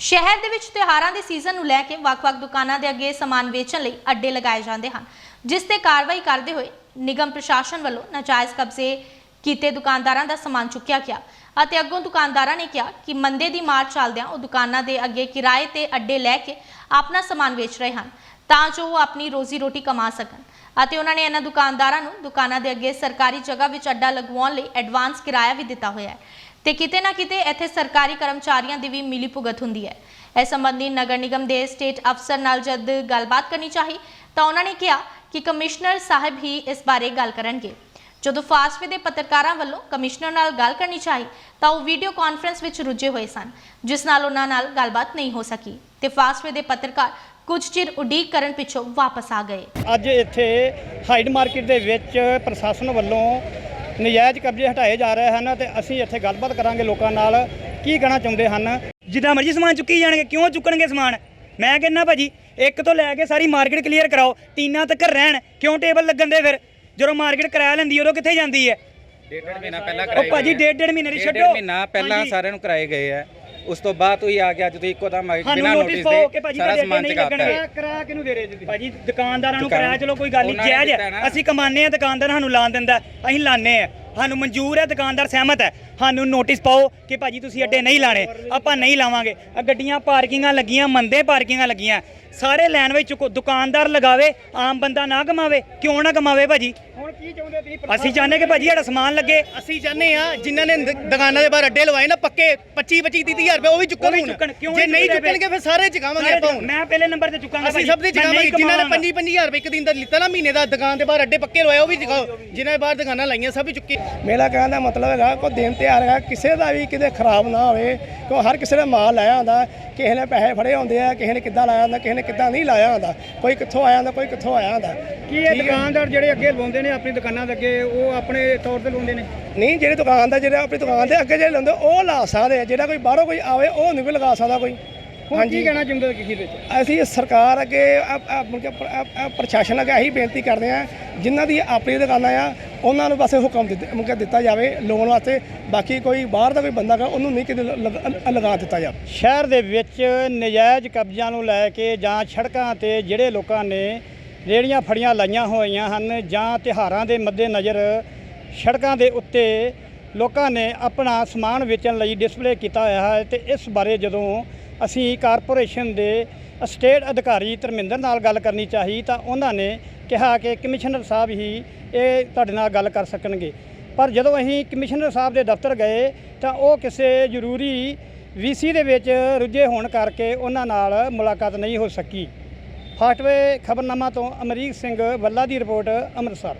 ਸ਼ਹਿਰ ਦੇ ਵਿੱਚ ਤਿਉਹਾਰਾਂ ਦੇ ਸੀਜ਼ਨ ਨੂੰ ਲੈ ਕੇ ਵੱਖ-ਵੱਖ ਦੁਕਾਨਾਂ ਦੇ ਅੱਗੇ ਸਮਾਨ ਵੇਚਣ ਲਈ ਅੱਡੇ ਲਗਾਏ ਜਾਂਦੇ ਹਨ, ਜਿਸ ਤੇ ਕਾਰਵਾਈ ਕਰਦੇ ਹੋਏ ਨਿਗਮ ਪ੍ਰਸ਼ਾਸਨ ਵੱਲੋਂ ਨਾਜਾਇਜ਼ ਕਬਜ਼ੇ ਕੀਤੇ ਦੁਕਾਨਦਾਰਾਂ ਦਾ ਸਮਾਨ ਚੁੱਕਿਆ ਗਿਆ ਅਤੇ ਅੱਗੋਂ ਦੁਕਾਨਦਾਰਾਂ ਨੇ ਕਿਹਾ ਕਿ ਮੰਦੇ ਦੀ ਮਾਰ ਚੱਲਦਿਆਂ ਉਹ ਦੁਕਾਨਾਂ ਦੇ ਅੱਗੇ ਕਿਰਾਏ ਤੇ ਅੱਡੇ ਲੈ ਕੇ ਆਪਣਾ ਸਮਾਨ ਵੇਚ ਰਹੇ ਹਨ ਤਾਂ ਜੋ ਉਹ ਆਪਣੀ ਰੋਜ਼ੀ ਰੋਟੀ ਕਮਾ ਸਕਣ ਅਤੇ ਉਹਨਾਂ ਨੇ ਇਹਨਾਂ ਦੁਕਾਨਦਾਰਾਂ ਨੂੰ ਦੁਕਾਨਾਂ ਦੇ ਅੱਗੇ ਸਰਕਾਰੀ ਜਗ੍ਹਾ ਵਿੱਚ ਅੱਡਾ ਲਗਵਾਉਣ ਲਈ ਐਡਵਾਂਸ ਕਿਰਾਇਆ ਵੀ ਦਿੱਤਾ ਹੋਇਆ ਹੈ। ਤੇ ਕਿਤੇ ਨਾ ਕਿਤੇ ਇੱਥੇ ਸਰਕਾਰੀ ਕਰਮਚਾਰੀਆਂ ਦੀ ਵੀ ਮਿਲੀ ਭੁਗਤ ਹੁੰਦੀ ਹੈ। ਇਸ ਸੰਬੰਧੀ ਨਗਰ ਨਿਗਮ ਦੇ ਸਟੇਟ ਅਫਸਰ ਨਾਲ ਜਦ ਗੱਲਬਾਤ ਕਰਨੀ ਚਾਹੀ, ਤਾਂ ਉਹਨਾਂ ਨੇ ਕਿਹਾ ਕਿ ਕਮਿਸ਼ਨਰ ਸਾਹਿਬ ਹੀ ਇਸ ਬਾਰੇ ਗੱਲ ਕਰਨਗੇ। ਜਦੋਂ ਫਾਸਟਵੇ ਦੇ ਪੱਤਰਕਾਰਾਂ ਵੱਲੋਂ ਕਮਿਸ਼ਨਰ ਨਾਲ ਗੱਲ ਕਰਨੀ ਚਾਹੀ, ਤਾਂ ਉਹ ਵੀਡੀਓ ਕਾਨਫਰੰਸ ਵਿੱਚ ਰੁੱਝੇ ਹੋਏ ਸਨ, ਜਿਸ ਨਾਲ ਉਹਨਾਂ ਨਾਲ ਗੱਲਬਾਤ ਨਹੀਂ ਹੋ ਸਕੀ ਤੇ ਫਾਸਟਵੇ ਦੇ ਪੱਤਰਕਾਰ ਕੁਝ ਚਿਰ ਉਡੀਕ ਕਰਨ ਪਿੱਛੋਂ ਵਾਪਸ ਆ ਗਏ। ਅੱਜ ਇੱਥੇ ਹਾਈਡ ਮਾਰਕੀਟ ਦੇ ਵਿੱਚ ਪ੍ਰਸ਼ਾਸਨ ਵੱਲੋਂ ਨਜਾਇਜ਼ ਕਬਜ਼ੇ ਹਟਾਏ ਜਾ ਰਹੇ ਹਨ ਤੇ ਅਸੀਂ ਇੱਥੇ ਗੱਲਬਾਤ ਕਰਾਂਗੇ ਲੋਕਾਂ ਨਾਲ। ਕੀ ਕਹਿਣਾ ਚਾਹੁੰਦੇ ਹਨ? ਜਿੱਦਾਂ ਮਰਜ਼ੀ ਸਮਾਨ ਚੁੱਕੀ ਜਾਣਗੇ ਕਿਉਂ ਚੁੱਕਣਗੇ ਸਮਾਨ? ਮੈਂ ਕਹਿੰਦਾ ਭਾਜੀ ਇੱਕ ਤੋਂ ਲੈ ਕੇ ਸਾਰੀ ਮਾਰਕੀਟ ਕਲੀਅਰ ਕਰਾਓ ਟੀਨਾਂ ਤੱਕ ਰਹਿਣ ਕਿਉਂ ਟੇਬਲ ਲੱਗਣ ਦੇ ਫਿਰ? ਜਦੋਂ ਮਾਰਕੀਟ ਕਿਰਾਇਆ ਲੈਂਦੀ ਉਦੋਂ ਕਿੱਥੇ ਜਾਂਦੀ ਹੈ? ਡੇਢ ਮਹੀਨਾ ਪਹਿਲਾਂ ਉਹ ਕਰਾਏ ਭਾਜੀ। ਡੇਢ ਡੇਢ ਮਹੀਨੇ ਦੀ ਛੱਡੋ। ਮਹੀਨਾ ਪਹਿਲਾਂ। ਸਾਰਿਆਂ ਨੂੰ ਕਰਾਏ ਗਏ ਆ। ਉਸ ਤੋਂ ਬਾਅਦ ਤੁਸੀਂ ਆ ਅੱਜ ਤੁਸੀਂ ਇੱਕੋ ਦਮ ਬਿਨਾਂ ਨੋਟਿਸ ਦੇ ਸਾਰਾ ਸਮਾਨ ਚਕਾਤਾ ਹੈ ਕਿਰਾਇਆ ਕਿਨੂੰ ਦੇ ਰਹੇ ਜੀ ਭਾਜੀ ਦੁਕਾਨਦਾਰਾਂ ਨੂੰ ਕਿਰਾਇਆ ਚਲੋ ਕੋਈ ਗੱਲ ਨਹੀਂ ਜਾਇਜ਼ ਹੈ। ਅਸੀਂ ਕਮਾਉਂਦੇ ਆ ਦੁਕਾਨਦਾਰ ਸਾਨੂੰ ਲਾਣ ਦਿੰਦਾ ਅਸੀਂ ਲਾਣੇ ਆ ਸਾਨੂੰ ਮਨਜ਼ੂਰ ਹੈ ਦੁਕਾਨਦਾਰ ਸਹਿਮਤ ਹੈ। ਸਾਨੂੰ ਨੋਟਿਸ ਪਾਓ ਕਿ ਭਾਜੀ ਤੁਸੀਂ ਅੱਡੇ ਨਹੀਂ ਲਾਣੇ ਆਪਾਂ ਨਹੀਂ ਲਾਵਾਂਗੇ। ਆ ਗੱਡੀਆਂ ਪਾਰਕਿੰਗਾਂ ਲੱਗੀਆਂ ਮੰਦੇ ਪਾਰਕਿੰਗਾਂ ਲੱਗੀਆਂ। ਸਾਰੇ ਲਾਈਨ ਵਿੱਚ ਚੁੱਕੋ। ਦੁਕਾਨਦਾਰ ਲਗਾਵੇ ਆਮ ਬੰਦਾ ਨਾ ਕਮਾਵੇ। ਕਿਉਂ ਨਾ ਕਮਾਵੇ ਭਾਜੀ? ਕੀ ਚਾਹੁੰਦੇ ਤੁਸੀਂ ਅਸੀਂ ਚਾਹੁੰਦੇ ਕਿ ਭਾਜੀ ਸਾਡਾ ਸਮਾਨ ਲੱਗੇ। ਅਸੀਂ ਚਾਹੁੰਦੇ ਆ ਜਿਨ੍ਹਾਂ ਨੇ ਦ- ਦੁਕਾਨਾਂ ਦੇ ਬਾਹਰ ਅੱਡੇ ਲਵਾਏ ਨਾ ਪੱਕੇ 25 25 30 ਹਜ਼ਾਰ ਰੁਪਏ ਉਹ ਵੀ ਉਹ ਚੁੱਕਣ ਵੀ ਹੁਣ। ਚੁੱਕਣ, ਕਿਉਂ ਜੇ ਨਹੀਂ ਚੁੱਕਣਗੇ ਫਿਰ ਸਾਰੇ ਚੁਕਾਵਾਂਗੇ ਆਪਾਂ ਹੁਣ। ਮੈਂ ਪਹਿਲੇ ਨੰਬਰ ਤੇ ਚੁੱਕਾਂਗਾ ਅਸੀਂ ਸਭ ਦੇ ਚੁਕਾਵਾਂਗੇ ਜਿਨ੍ਹਾਂ ਨੇ 25 25 ਹਜ਼ਾਰ ਰੁਪਏ ਇੱਕ ਦਿਨ ਦਾ ਲਿੱਤਾ ਨਾ ਮਹੀਨੇ ਦਾ ਦੁਕਾਨ ਦੇ ਬਾਹਰ ਅੱਡੇ ਪੱਕੇ ਲਵਾਏ ਉਹ ਵੀ ਚੁਕਾਓ ਜਿਨ੍ਹਾਂ ਦੇ ਬਾਹਰ ਦੁਕਾਨਾਂ ਲਾਈਆਂ ਸਭ ਵੀ ਚੁੱਕੇ। ਮੇਰਾ ਕਹਿਣ ਦਾ ਮਤਲਬ ਹੈਗਾ ਕੋਈ ਦਿਨ ਤਿਉਹਾਰ ਹੈਗਾ ਕਿਸੇ ਦਾ ਵੀ ਕਿਤੇ ਖਰਾਬ ਨਾ ਹੋਵੇ ਕਿਉਂ ਹਰ ਕਿਸੇ ਦਾ ਮਾਲ ਲਾਇਆ ਹੁੰਦਾ ਕਿਸੇ ਨੇ ਪੈਸੇ ਫੜੇ ਹੁੰਦੇ ਆ ਕਿਸੇ ਨੇ ਕਿੱਦਾਂ ਲਾਇਆ ਹੁੰਦਾ ਕਿਸੇ ਨੇ ਕਿੱਦਾਂ ਨਹੀਂ ਲਾਇਆ ਹੁੰਦਾ ਕੋਈ ਕਿੱਥੋਂ ਆਇਆ ਹੁੰਦਾ ਕੋਈ ਕਿੱਥੋਂ ਆਇਆ ਹੁੰਦਾ। ਕੀ ਇਹ ਦੁਕਾਨਦਾਰ ਜਿਹੜੇ ਅੱਗੇ ਲਵਾਉਂਦੇ ਨੇ ਆਪਣੀ ਦੁਕਾਨਾਂ ਦੇ ਅੱਗੇ ਉਹ ਆਪਣੇ ਤੌਰ ਤੇ ਲਵਾਉਂਦੇ ਨੇ? ਨਹੀਂ ਜਿਹੜੇ ਦੁਕਾਨ ਦਾ ਜਿਹੜਾ ਆਪਣੀ ਦੁਕਾਨ ਦੇ ਅੱਗੇ ਜਿਹੜੇ ਲਾਉਂਦੇ ਉਹ ਲਾ ਸਕਦੇ ਆ। ਜਿਹੜਾ ਕੋਈ ਬਾਹਰੋਂ ਕੋਈ ਆਵੇ ਉਹ ਨਹੀਂ ਕੋਈ ਲਗਾ ਸਕਦਾ ਕੋਈ। ਹੁਣ ਕੀ ਕਹਿਣਾ ਚਾਹੁੰਦੇ ਕਿਸੇ ਵਿੱਚ? ਅਸੀਂ ਸਰਕਾਰ ਅੱਗੇ ਕਿ ਪ੍ਰਸ਼ਾਸਨ ਅੱਗੇ ਇਹੀ ਬੇਨਤੀ ਕਰਦੇ ਆ ਜਿਨ੍ਹਾਂ ਦੀ ਆਪਣੀ ਦੁਕਾਨਾਂ ਆ ਉਹਨਾਂ ਨੂੰ ਬਸ ਇਹ ਹੁਕਮ ਦਿੱਤੇ ਕਿ ਦਿੱਤਾ ਜਾਵੇ ਲੋਨ ਵਾਸਤੇ। ਬਾਕੀ ਕੋਈ ਬਾਹਰ ਦਾ ਕੋਈ ਬੰਦਾ ਗਾ ਉਹਨੂੰ ਨਹੀਂ ਕਿਤੇ ਲਗਾ ਦਿੱਤਾ ਜਾਵੇ। ਸ਼ਹਿਰ ਦੇ ਵਿੱਚ ਨਜਾਇਜ਼ ਕਬਜ਼ਿਆਂ ਨੂੰ ਲੈ ਕੇ ਜਾਂ ਸੜਕਾਂ ਤੇ ਜਿਹੜੇ ਲੋਕਾਂ ਨੇ ਰੇੜੀਆਂ ਫੜੀਆਂ ਲਾਈਆਂ ਹੋਈਆਂ ਹਨ ਜਾਂ ਤਿਹਾਰਾਂ ਦੇ ਮੱਦੇ ਨਜ਼ਰ ਸੜਕਾਂ ਦੇ ਉੱਤੇ ਲੋਕਾਂ ਨੇ ਆਪਣਾ ਸਮਾਨ ਵੇਚਣ ਲਈ ਡਿਸਪਲੇ ਕੀਤਾ ਹੋਇਆ ਹੈ ਤੇ ਇਸ ਬਾਰੇ ਜਦੋਂ ਅਸੀਂ ਕਾਰਪੋਰੇਸ਼ਨ ਦੇ ਸਟੇਟ ਅਧਿਕਾਰੀ ਧਰਮਿੰਦਰ ਨਾਲ ਗੱਲ ਕਰਨੀ ਚਾਹੀ ਤਾਂ ਉਹਨਾਂ ਨੇ ਕਿਹਾ ਕਿ ਕਮਿਸ਼ਨਰ ਸਾਹਿਬ ਹੀ ਇਹ ਤੁਹਾਡੇ ਨਾਲ ਗੱਲ ਕਰ ਸਕਣਗੇ। ਪਰ ਜਦੋਂ ਅਸੀਂ ਕਮਿਸ਼ਨਰ ਸਾਹਿਬ ਦੇ ਦਫ਼ਤਰ ਗਏ ਤਾਂ ਉਹ ਕਿਸੇ ਜ਼ਰੂਰੀ ਵੀਸੀ ਦੇ ਵਿੱਚ ਰੁੱਝੇ ਹੋਣ ਕਰਕੇ ਉਹਨਾਂ ਨਾਲ ਮੁਲਾਕਾਤ ਨਹੀਂ ਹੋ ਸਕੀ। ਫਾਸਟਵੇ ਖਬਰਨਾਮਾ ਤੋਂ ਅਮਰੀਕ ਸਿੰਘ ਵੱਲਾ ਦੀ ਰਿਪੋਰਟ ਅੰਮ੍ਰਿਤਸਰ।